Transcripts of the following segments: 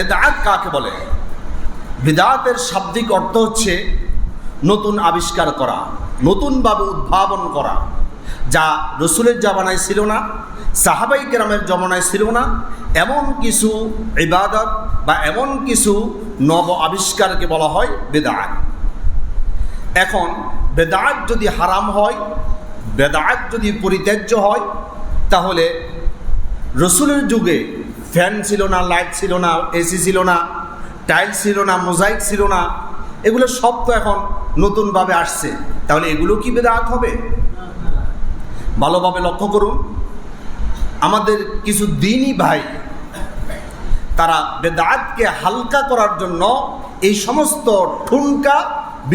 বেদাত কাকে বলে? বেদাতের শাব্দিক অর্থ হচ্ছে নতুন আবিষ্কার করা, নতুনভাবে উদ্ভাবন করা, যা রসুলের জামানায় ছিল না, সাহাবাই কেরামের জমানায় ছিল না, এমন কিছু ইবাদত বা এমন কিছু নব আবিষ্কারকে বলা হয় বেদাত। এখন বেদাত যদি হারাম হয়, বেদাত যদি পরিত্যাজ্য হয়, তাহলে রসুলের যুগে ফ্যান ছিল না, লাইট ছিল না, এসি ছিল না, টাইল ছিল না, মোজাইক ছিল না, এগুলো সব তো এখন নতুনভাবে আসছে। তাহলে এগুলো কি বেদাত হবে? ভালোভাবে লক্ষ্য করুন। আমাদের কিছু দিনই ভাই, তারা বেদাতকে হালকা করার জন্য এই সমস্ত ঠুনকা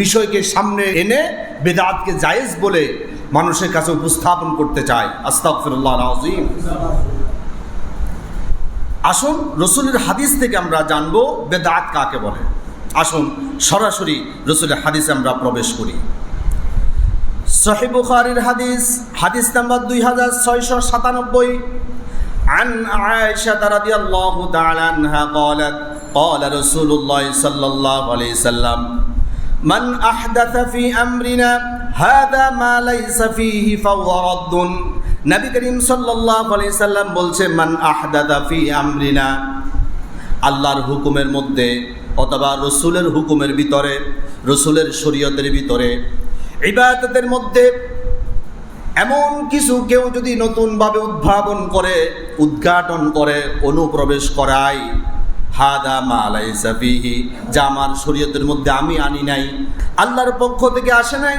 বিষয়কে সামনে এনে বেদাতকে জায়েজ বলে মানুষের কাছে উপস্থাপন করতে চায়। আস্তাগফিরুল্লাহ আজিম আসুন রসুলের হাদিস থেকে আমরা জানবো বেদাত কাকে বলে আসুন সরাসরি রসুলের হাদিসে আমরা প্রবেশ করি সহি বুখারির হাদিস হাদিস নাম্বার দুই হাজার ছয়শো সাতানব্বই عن عائشة رضي الله تعالى عنها قالت قال رسول الله صلى الله عليه وسلم من أحدث في أمرنا هذا ما ليس فيه فهو رد নবী করিম সাল্লাম বলছে, মান আহদাদা ফি আমরিনা আল্লাহর হুকুমের মধ্যে অথবা রসুলের হুকুমের ভিতরে, রসুলের শরীয়তের ভিতরে, ইবাদতের মধ্যে এমন কিছু কেউ যদি নতুনভাবে উদ্ভাবন করে, উদ্ঘাটন করে, অনুপ্রবেশ করায়, হাদা মালাই সাফিহি যা আমার শরীয়তের মধ্যে আমি আনি নাই, আল্লাহর পক্ষ থেকে আসে নাই,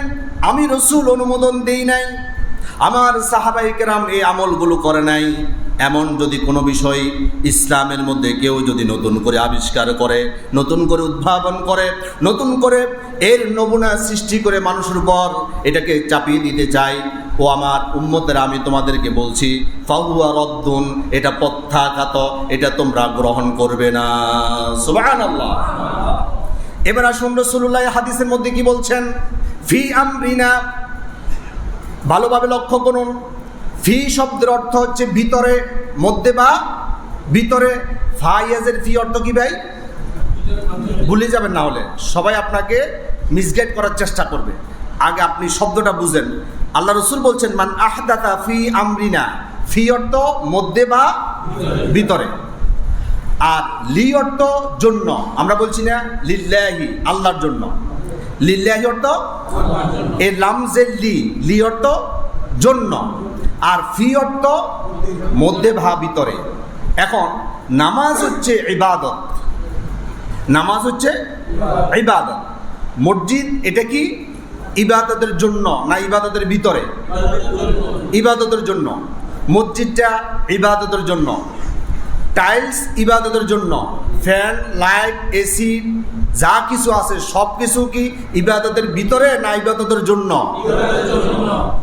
আমি রসুল অনুমোদন দেই নাই আমার সাহাবাই কেরাম এই আমলগুলো করে নাই। এমন যদি কোনো বিষয় ইসলামের মধ্যে কেউ যদি নতুন করে আবিষ্কার করে, নতুন করে উদ্ভাবন করে, নতুন করে এর নমুনা সৃষ্টি করে মানুষের উপর এটাকে চাপিয়ে দিতে চাই ও আমার উম্মতেরা, আমি তোমাদেরকে বলছি, ফাহুয়া রদ্দুন, এটা প্রত্যাঘাত, এটা তোমরা গ্রহণ করবে না। সুবাহান আল্লাহ এবার আসুন রসুল্লাহ হাদিসের মধ্যে কি বলছেন? ফি আমরিনা ভালোভাবে লক্ষ্য করুন। ফি শব্দের অর্থ হচ্ছে ভিতরে, মধ্যে বা ভিতরে। ফাইয়াজের ফি অর্থ কি ভাই? ভুলে যাবেন না হলে। সবাই আপনাকে মিসগাইড করার চেষ্টা করবে। আগে আপনি শব্দটা বুঝেন। আল্লাহ রসুল বলছেন, মান আহদাতা ফি আমরিনা। ফি অর্থ মধ্যে বা ভিতরে। আর লি অর্থ জন্য। আমরা বলছি না লিল্লাহি, আল্লাহর জন্য। লিল্লাহি অর্থ? এর লামজে লি লি অর্থ জন্য। আর ফি অর্থ মধ্যে ভা ভিতরে। এখন, নামাজ হচ্ছে ইবাদত। নামাজ হচ্ছে ইবাদত। মসজিদ, এটা কি? ইবাদতের জন্য, না ইবাদতের ভিতরে? ইবাদতের জন্য। মসজিদটা ইবাদতের জন্য। টাইলস ইবাদতের জন্য। ফ্যান, লাইট, এসি যা কিছু আছে সব কিছু কি ইবাদতের ভিতরে না ইবাদতের জন্য?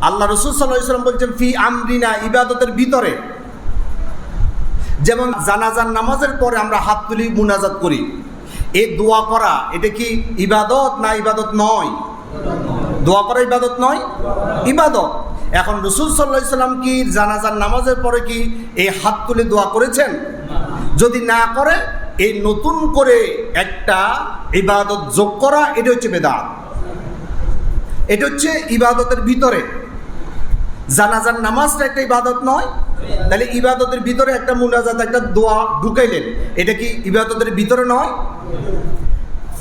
আল্লাহ রসুল ইসলাম বলছেন, ফি আমরিনা, ইবাদতের ভিতরে। যেমন জানাজান নামাজের পরে আমরা হাত তুলি মুনাজাত করি। এই দোয়া করা, এটা কি ইবাদত না ইবাদত নয়? দোয়া করা ইবাদত নয়? ইবাদত। এখন রসুল সাল্লাহ সাল্লাম কি জানাজান নামাজের পরে কি এই হাত তুলে দোয়া করেছেন? যদি না করে, এই নতুন করে একটা ইবাদত যোগ করা, এটা হচ্ছে বেদাত। এটা হচ্ছে ইবাদতের ভিতরে। জানাজান নামাজটা একটা ইবাদত নয়, তাহলে ইবাদতের ভিতরে একটা মুনাজাত, একটা দোয়া ঢুকাইলেন। এটা কি ইবাদতের ভিতরে নয়?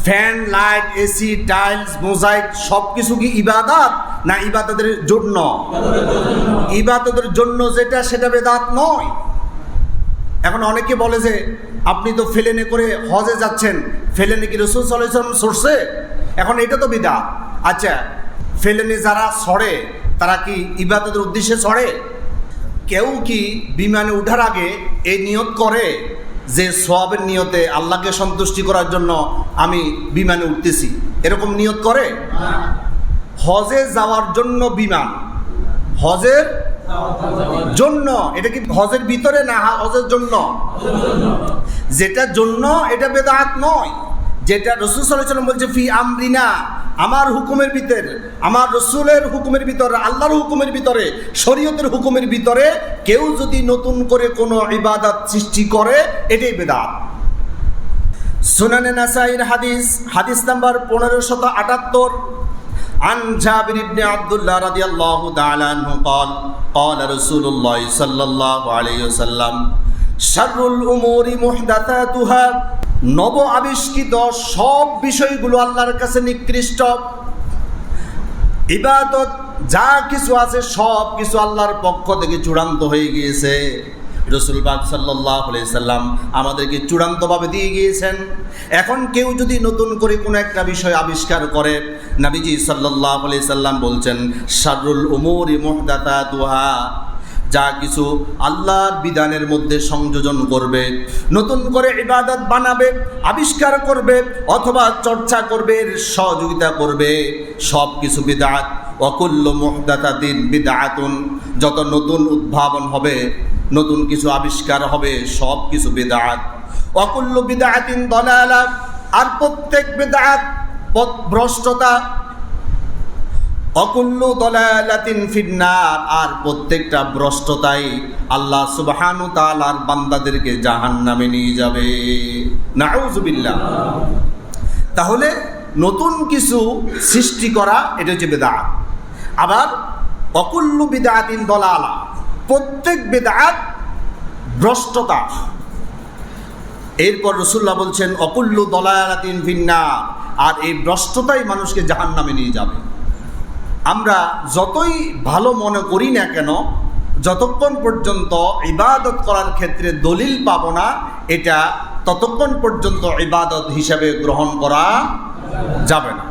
Fan, light AC tiles, mosaic সব কিছু কি ইবাদত, না ইবাদতের জন্য? ইবাদতের জন্য যেটা, সেটা বেদাত নয়। এখন অনেকে বলে যে, আপনি তো ফেলেনে করে হজে যাচ্ছেন, ফেলেনে কি রসুল সাল্লাম সরছে এখন এটা তো বিদা। আচ্ছা ফেলেনে যারা সরে, তারা কি ইবাদতের উদ্দেশ্যে সরে? কেউ কি বিমানে উঠার আগে এই নিয়ত করে যে সোয়াবের নিয়তে আল্লাহকে সন্তুষ্টি করার জন্য আমি বিমানে উঠতেছি? এরকম নিয়ত করে? হজে যাওয়ার জন্য বিমান। হজের জন্য, এটা কি হজের ভিতরে না হজের জন্য? যেটা জন্য, এটা বেদাহাত নয়। যেটা রসুল সাল্লাম বলছে, ফি আমরিনা আমার হুকুমের ভিতরে, আমার রসুলের হুকুমের ভিতরে, আল্লাহর হুকুমের ভিতরে, শরীয়তের হুকুমের ভিতরে কেউ যদি নতুন করে কোনো ইবাদত সৃষ্টি করে, এটাই বেদাত। সুনানে নাসাইর হাদিস হাদিস নাম্বার পনেরোশত আটাত্তর। عن جابر بن عبد الله رضي الله تعالى عنه قال قال رسول الله صلى الله عليه وسلم شر الأمور محدثاتها নব আবিষ্কৃত সব বিষয়গুলো আল্লাহর কাছে নিকৃষ্ট ইবাদত যা কিছু আছে সব কিছু আল্লাহর পক্ষ থেকে চূড়ান্ত হয়ে গিয়েছে রসুল বাগ সাল্লাহ সাল্লাম আমাদেরকে চূড়ান্তভাবে দিয়ে গিয়েছেন। এখন কেউ যদি নতুন করে কোনো একটা বিষয় আবিষ্কার করে, নাবিজি সাল্লাহ সাল্লাম বলছেন শারুল উমরি মোহদাতা দুহা যা কিছু আল্লাহর বিধানের মধ্যে সংযোজন করবে, নতুন করে ইবাদত বানাবে, আবিষ্কার করবে, অথবা চর্চা করবে, সহযোগিতা করবে সব কিছু বিদাত অকুল্য মোহদাতাদিন বিদাতুন, যত নতুন উদ্ভাবন হবে নতুন কিছু আবিষ্কার হবে, সব কিছু বিদাত। অকুল্য বিদাতিন দলালা, আর প্রত্যেক বিদাত ভ্রষ্টতা অকুল্লু দলালাতিন ফিন্নার, আর প্রত্যেকটা ভ্রষ্টতাই আল্লাহ সুবহানু তাআলার বান্দাদেরকে জাহান্নামে নিয়ে যাবে। নাউজুবিল্লাহ তাহলে নতুন কিছু সৃষ্টি করা, এটা হচ্ছে বেদাত। আবার অকুল্লু বিদাতিন দলালা প্রত্যেক বেদাত ভ্রষ্টতা। এরপর রসুল্লাহ বলছেন, অকুল্লু দলায়ালাতিন ফিন্নার আর এই ভ্রষ্টতাই মানুষকে জাহান্নামে নিয়ে যাবে। আমরা যতই ভালো মনে করি না কেন, যতক্ষণ পর্যন্ত ইবাদত করার ক্ষেত্রে দলিল পাবো না, এটা ততক্ষণ পর্যন্ত ইবাদত হিসাবে গ্রহণ করা যাবে না।